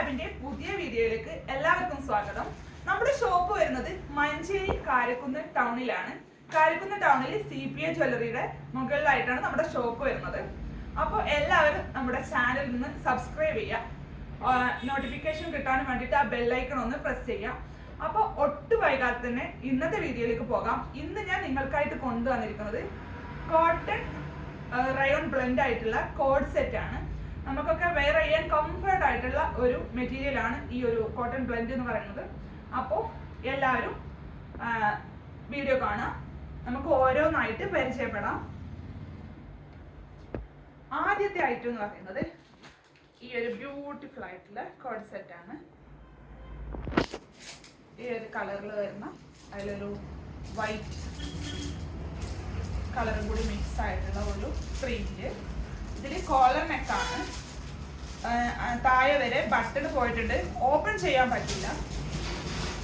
ലാബിന്റെ പുതിയ വീഡിയോയിലേക്ക് എല്ലാവർക്കും സ്വാഗതം. നമ്മുടെ ഷോപ്പ് വരുന്നത് മഞ്ചേരി കാരക്കുന്ന് ടൗണിലാണ് കാരക്കുന്ന് ടൗണിൽ സി പി എ ജ്വല്ലറിയുടെ മുകളിലായിട്ടാണ് നമ്മുടെ ഷോപ്പ് വരുന്നത്. അപ്പോൾ എല്ലാവരും നമ്മുടെ ചാനൽ നിന്ന് സബ്സ്ക്രൈബ് ചെയ്യുക. നോട്ടിഫിക്കേഷൻ കിട്ടാൻ വേണ്ടിയിട്ട് ആ ബെല്ലൈക്കൺ ഒന്ന് പ്രസ് ചെയ്യാം അപ്പോൾ ഒട്ടു വൈകാതെ തന്നെ ഇന്നത്തെ വീഡിയോയിലേക്ക് പോകാം. ഇന്ന് ഞാൻ നിങ്ങൾക്കായിട്ട് കൊണ്ടുവന്നിരിക്കുന്നത് കോട്ടൺ റയോൺ ബ്ലെൻഡ് ആയിട്ടുള്ള കോഡ് സെറ്റ് ആണ്. നമുക്കൊക്കെ വെയർ ചെയ്യാൻ കംഫർട്ട് ആയിട്ടുള്ള ഒരു മെറ്റീരിയൽ ആണ് ഈ ഒരു കോട്ടൺ ബ്ലെൻഡ് എന്ന് പറയുന്നത്. അപ്പോൾ എല്ലാവരും വീഡിയോ കാണാം നമുക്ക് ഓരോന്നായിട്ട് പരിചയപ്പെടാം. ആദ്യത്തെ ഐറ്റം എന്ന് പറയുന്നത് ഈ ഒരു ബ്യൂട്ടിഫുൾ ആയിട്ടുള്ള കോഡ് സെറ്റ് ആണ്. ഈ ഒരു കളറിൽ വരുന്ന അതിലൊരു വൈറ്റ് കളറും കൂടി മിക്സ് ആയിട്ടുള്ള ഒരു പ്രിന്റ് ഇതിൽ കോളർ നെക്കാണ് താഴെ വരെ ബട്ടൺ പോയിട്ടുണ്ട്. ഓപ്പൺ ചെയ്യാൻ പറ്റില്ല.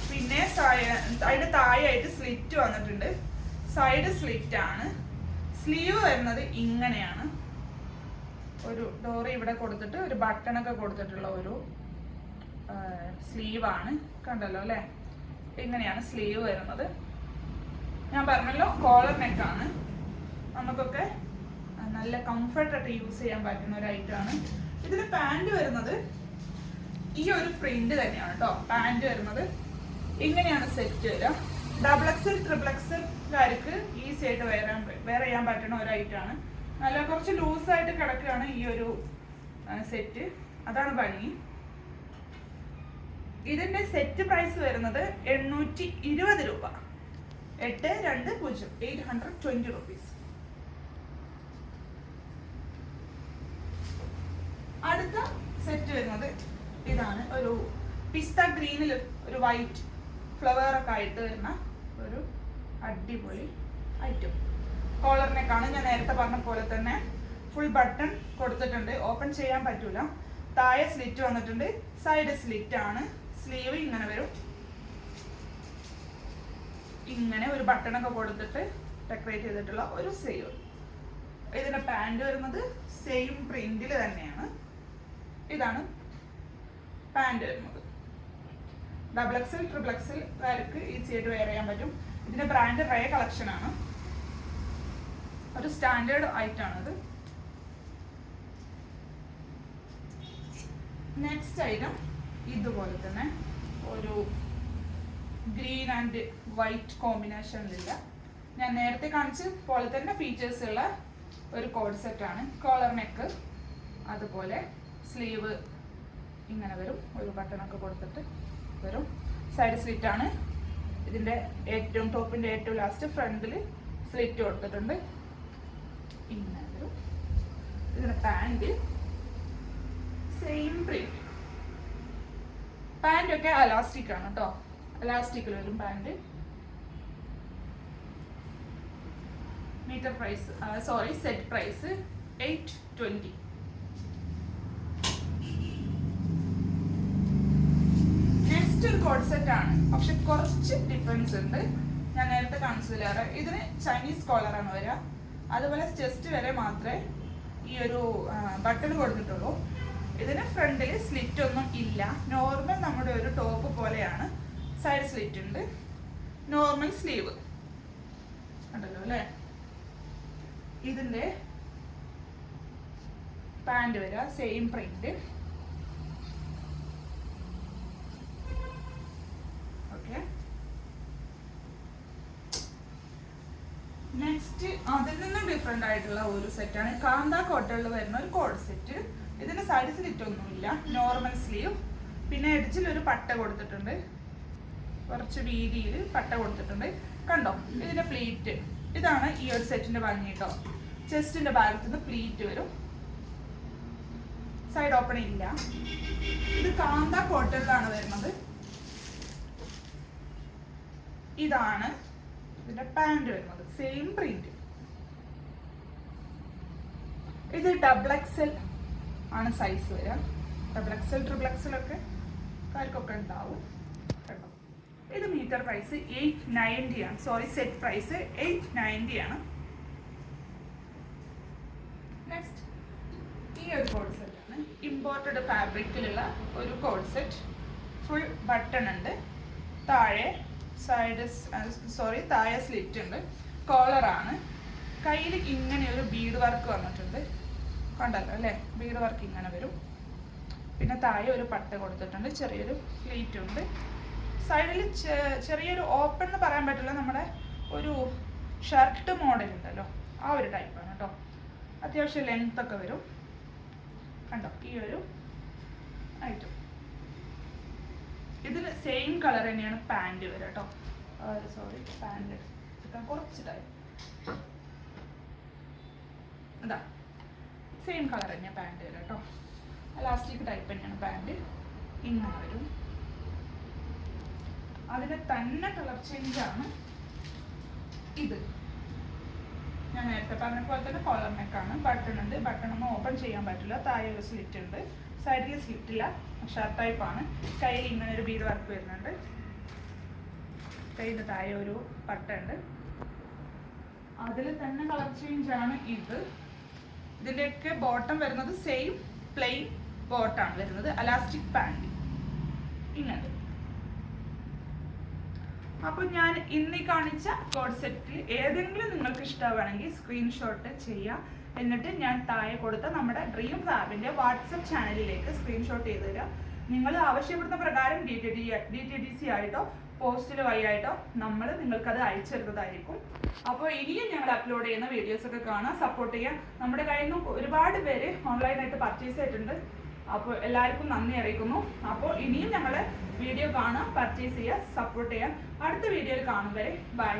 പിന്നെ അതിന്റെ താഴെയായിട്ട് സ്ലിറ്റ് വന്നിട്ടുണ്ട്. സൈഡ് സ്ലിറ്റ് ആണ്. സ്ലീവ് വരുന്നത് ഇങ്ങനെയാണ്. ഒരു ഡോറി ഇവിടെ കൊടുത്തിട്ട് ഒരു ബട്ടൺ ഒക്കെ കൊടുത്തിട്ടുള്ള ഒരു സ്ലീവ് ആണ്. കണ്ടല്ലോ അല്ലേ? ഇങ്ങനെയാണ് സ്ലീവ് വരുന്നത്. ഞാൻ പറഞ്ഞല്ലോ കോളർ നെക്കാണ് നമുക്കൊക്കെ നല്ല കംഫർട്ടായിട്ട് യൂസ് ചെയ്യാൻ പറ്റുന്ന ഒരു ഐറ്റം ആണ്. ഇതിന് പാന്റ് വരുന്നത് ഈ ഒരു പ്രിന്റ് തന്നെയാണ് കേട്ടോ പാന്റ് വരുന്നത് ഇങ്ങനെയാണ് സെറ്റ് വരിക. ഡബിൾ എക്സൽ ട്രിപ്പിൾ എക്സൽക്കാർക്ക് ഈസി ആയിട്ട് വേറെ വേറെ ചെയ്യാൻ പറ്റുന്ന ഒരു ഐറ്റം ആണ്. നല്ല കുറച്ച് ലൂസായിട്ട് കിടക്കുകയാണ് ഈ ഒരു സെറ്റ് അതാണ് ഭംഗി ഇതിന്റെ സെറ്റ് പ്രൈസ് വരുന്നത് എണ്ണൂറ്റി ഇരുപത് രൂപ. എട്ട് രണ്ട് പൂജ്യം eight hundred twenty rupees set വരുന്നത് ഇതാണ്. ഒരു പിസ്ത ഗ്രീനിൽ ഒരു വൈറ്റ് ഫ്ലവർ ഒക്കെ ആയിട്ട് വരുന്ന ഒരു അടിപൊളി ഐറ്റം കോളറിനേക്കാണ് ഞാൻ നേരത്തെ പറഞ്ഞ പോലെ തന്നെ ഫുൾ ബട്ടൺ കൊടുത്തിട്ടുണ്ട്. ഓപ്പൺ ചെയ്യാൻ പറ്റൂല. താഴെ സ്ലിറ്റ് വന്നിട്ടുണ്ട്. സൈഡ് സ്ലിറ്റ് ആണ്. സ്ലീവ് ഇങ്ങനെ വരും. ഇങ്ങനെ ഒരു ബട്ടൺ ഒക്കെ കൊടുത്തിട്ട് ഡെക്കറേറ്റ് ചെയ്തിട്ടുള്ള ഒരു സ്ലീവ് ഇതിന്റെ പാന്റ് വരുന്നത് സെയിം പ്രിന്റിൽ തന്നെയാണ്. ഇതാണ് പാന്റ് വരുന്നത്. ഡബിൾ എക്സിൽ ട്രിപ്പിൾ എക്സിൽ കാർക്ക് ഈസി ആയിട്ട് വെയർ ചെയ്യാൻ പറ്റും. ഇതിന്റെ ബ്രാൻഡ് റേ കളക്ഷൻ ആണ്. ഒരു സ്റ്റാൻഡേർഡ് ആയിട്ടാണത് നെക്സ്റ്റ് ഐറ്റം ഇതുപോലെ തന്നെ ഒരു ഗ്രീൻ ആൻഡ് വൈറ്റ് കോമ്പിനേഷനിലില്ല ഞാൻ നേരത്തെ കാണിച്ച പോലെ തന്നെ ഫീച്ചേഴ്സ് ഉള്ള ഒരു കോഡ് സെറ്റ് ആണ്. കോളർ നെക്ക് അതുപോലെ സ്ലീവ് ഇങ്ങനെ വരും. ഒരു ബട്ടണൊക്കെ കൊടുത്തിട്ട് വരും. സൈഡ് സ്ലിറ്റ് ആണ്. ഇതിന്റെ ഏറ്റവും ടോപ്പിന്റെ ഏറ്റവും ലാസ്റ്റ് ഫ്രണ്ടിൽ സ്ലിറ്റ് കൊടുത്തിട്ടുണ്ട്. ഇങ്ങനെ വരും. ഇതിന്റെ പാന്റ് സെയിം പ്രിന്റ് പാന്റ് ഒക്കെ അലാസ്റ്റിക് ആണ് കേട്ടോ അലാസ്റ്റിക്കിൽ വരും pant meter price sorry set price eight twenty set ആണ്. പക്ഷെ കുറച്ച് ഡിഫറൻസ് ഉണ്ട്. ഞാൻ നേരത്തെ കാണിച്ചതിലേറെ. ഇതിന് ചൈനീസ് കോളറാണ് വരിക. അതുപോലെ ചെസ്റ്റ് വരെ മാത്രമേ ഈ ഒരു ബട്ടൺ കൊടുത്തിട്ടുള്ളൂ. ഇതിന് ഫ്രണ്ടിൽ സ്ലിറ്റ് ഒന്നും ഇല്ല. നോർമൽ നമ്മുടെ ഒരു ടോപ്പ് പോലെയാണ്. സൈഡ് സ്ലിറ്റ് ഉണ്ട്. നോർമൽ സ്ലീവ് ഉണ്ടല്ലോ അല്ലേ? ഇതിന്റെ പാന്റ് വരിക. സെയിം പ്രിന്റ് നെക്സ്റ്റ് അതിൽ നിന്നും ഡിഫറെന്റ് ആയിട്ടുള്ള ഒരു സെറ്റാണ് കാന്ത കോട്ടണിൽ വരുന്ന ഒരു കോഡ് സെറ്റ് ഇതിന് സൈഡ് സ്ലിറ്റ് ഒന്നുമില്ല നോർമൽ സ്ലീവ് പിന്നെ എഡ്ജിൽ ഒരു പട്ട കൊടുത്തിട്ടുണ്ട്. കുറച്ച് വീതിയിൽ പട്ട കൊടുത്തിട്ടുണ്ട്. കണ്ടോ? ഇതിന്റെ പ്ലീറ്റ് ഇതാണ് ഈ ഒരു സെറ്റിന്റെ ഭംഗി കേട്ടോ ചെസ്റ്റിന്റെ ഭാഗത്ത് നിന്ന് പ്ലീറ്റ് വരും. സൈഡ് ഓപ്പൺ ഇല്ല ഇത് കാന്ത കോട്ടണിലാണ് വരുന്നത്. ഇതാണ് ഇതിന്റെ പാന്റ് വരുന്നത്. സെയിം പ്രിന്റ് ഇത് ഡബിൾ എക്സൽ ആണ് സൈസ് വരിക. ഡബിൾ എക്സൽ ട്രിപ്പിൾ എക്സൽ ഒക്കെ കാർക്കൊക്കെ ഉണ്ടാവും. ഇത് മീറ്റർ പ്രൈസ് എയ്റ്റ് നയന്റി ആണ്. Sorry set price eight ninety ആണ്. നെക്സ്റ്റ് ഈ ഒരു കോഡ് ആണ്. ഇമ്പോർട്ടഡ് ഫാബ്രിക്കിലുള്ള ഒരു കോഡ് സെറ്റ് ഫുൾ ബട്ടൺ ഉണ്ട്. താഴെ സൈഡ് സോറി താഴെ സ്ലിറ്റ് ഉണ്ട് കോളറാണ് കയ്യിൽ ഇങ്ങനെ ഒരു ബീഡ് വർക്ക് വന്നിട്ടുണ്ട്. കണ്ടല്ലോ അല്ലേ? ബീഡ് വർക്ക് ഇങ്ങനെ വരും. പിന്നെ താഴെ ഒരു പട്ട കൊടുത്തിട്ടുണ്ട്. ചെറിയൊരു പ്ലേറ്റ് ഉണ്ട്. സൈഡിൽ ചെറിയൊരു ഓപ്പൺ എന്ന് പറയാൻ പറ്റില്ല. നമ്മുടെ ഒരു ഷർട്ട് മോഡൽ ഉണ്ടല്ലോ. ആ ഒരു ടൈപ്പാണ് കേട്ടോ അത്യാവശ്യം ലെങ്ത് ഒക്കെ വരും. കണ്ടോ? ഈ ഒരു ഐറ്റം ഇതിന് സെയിം കളർ തന്നെയാണ് പാന്റ് വരിക കേട്ടോ സോറി പാന്റ് കുറച്ച് ടൈം അതാ സെയിം കളർ തന്നെയാണ് പാന്റ് വരിക കേട്ടോ ലാസ്റ്റിക് ടൈപ്പ് തന്നെയാണ് പാന്റ് ഇങ്ങനെ വരും. അതിന് തന്നെ കളർ ചേഞ്ചാണ് ഇത്. ഞാൻ നേരത്തെ പറഞ്ഞ പോലെ തന്നെ കോളർ നെക്കാണ് ബട്ടൺ ഉണ്ട്. ബട്ടൺ ഒന്നും ഓപ്പൺ ചെയ്യാൻ പറ്റില്ല. താഴെ ഒരു സ്ലിറ്റ് ഉണ്ട്. സൈഡിൽ സ്ലിറ്റില്ല ഷർട്ട് ടൈപ്പ് ആണ് കയ്യിൽ ഇങ്ങനെ ഒരു ബീഡ് വർക്ക് വരുന്നുണ്ട് കയ്യിൽ താഴെ ഒരു പട്ടുണ്ട് അതിൽ തന്നെ കളർ ചേഞ്ച് ആണ് ഇത്. ഇതിന്റെയൊക്കെ ബോട്ടം വരുന്നത് സെയിം പ്ലെയിൻ ബോട്ടാണ് വരുന്നത് അലാസ്റ്റിക് പാന്റ് ഇങ്ങനെ. അപ്പോൾ ഞാൻ ഇന്ന് കാണിച്ച കോഡ് സെറ്റിൽ ഏതെങ്കിലും നിങ്ങൾക്ക് ഇഷ്ടമാണെങ്കിൽ സ്ക്രീൻഷോട്ട് ചെയ്യാം. എന്നിട്ട് ഞാൻ താഴെ കൊടുത്ത നമ്മുടെ ഡ്രീം ഫാബിന്റെ വാട്സപ്പ് ചാനലിലേക്ക് സ്ക്രീൻഷോട്ട് ചെയ്ത് തരാം. നിങ്ങൾ ആവശ്യപ്പെടുന്ന പ്രകാരം D T D D T D C ആയിട്ടോ പോസ്റ്റിൽ വഴിയായിട്ടോ നമ്മൾ നിങ്ങൾക്കത് അയച്ചു തരുന്നതായിരിക്കും അപ്പോൾ ഇനിയും ഞങ്ങൾ അപ്ലോഡ് ചെയ്യുന്ന വീഡിയോസ് ഒക്കെ കാണാൻ സപ്പോർട്ട് ചെയ്യാം നമ്മുടെ കയ്യിൽ നിന്ന് ഒരുപാട് പേര് ഓൺലൈനായിട്ട് പർച്ചേസ് ചെയ്തിട്ടുണ്ട്. അപ്പോൾ എല്ലാവർക്കും നന്ദി അറിയിക്കുന്നു. അപ്പോൾ ഇനിയും ഞങ്ങൾ വീഡിയോ കാണാം പർച്ചേസ് ചെയ്യുക സപ്പോർട്ട് ചെയ്യാം അടുത്ത വീഡിയോയിൽ കാണും വരെ. ബൈ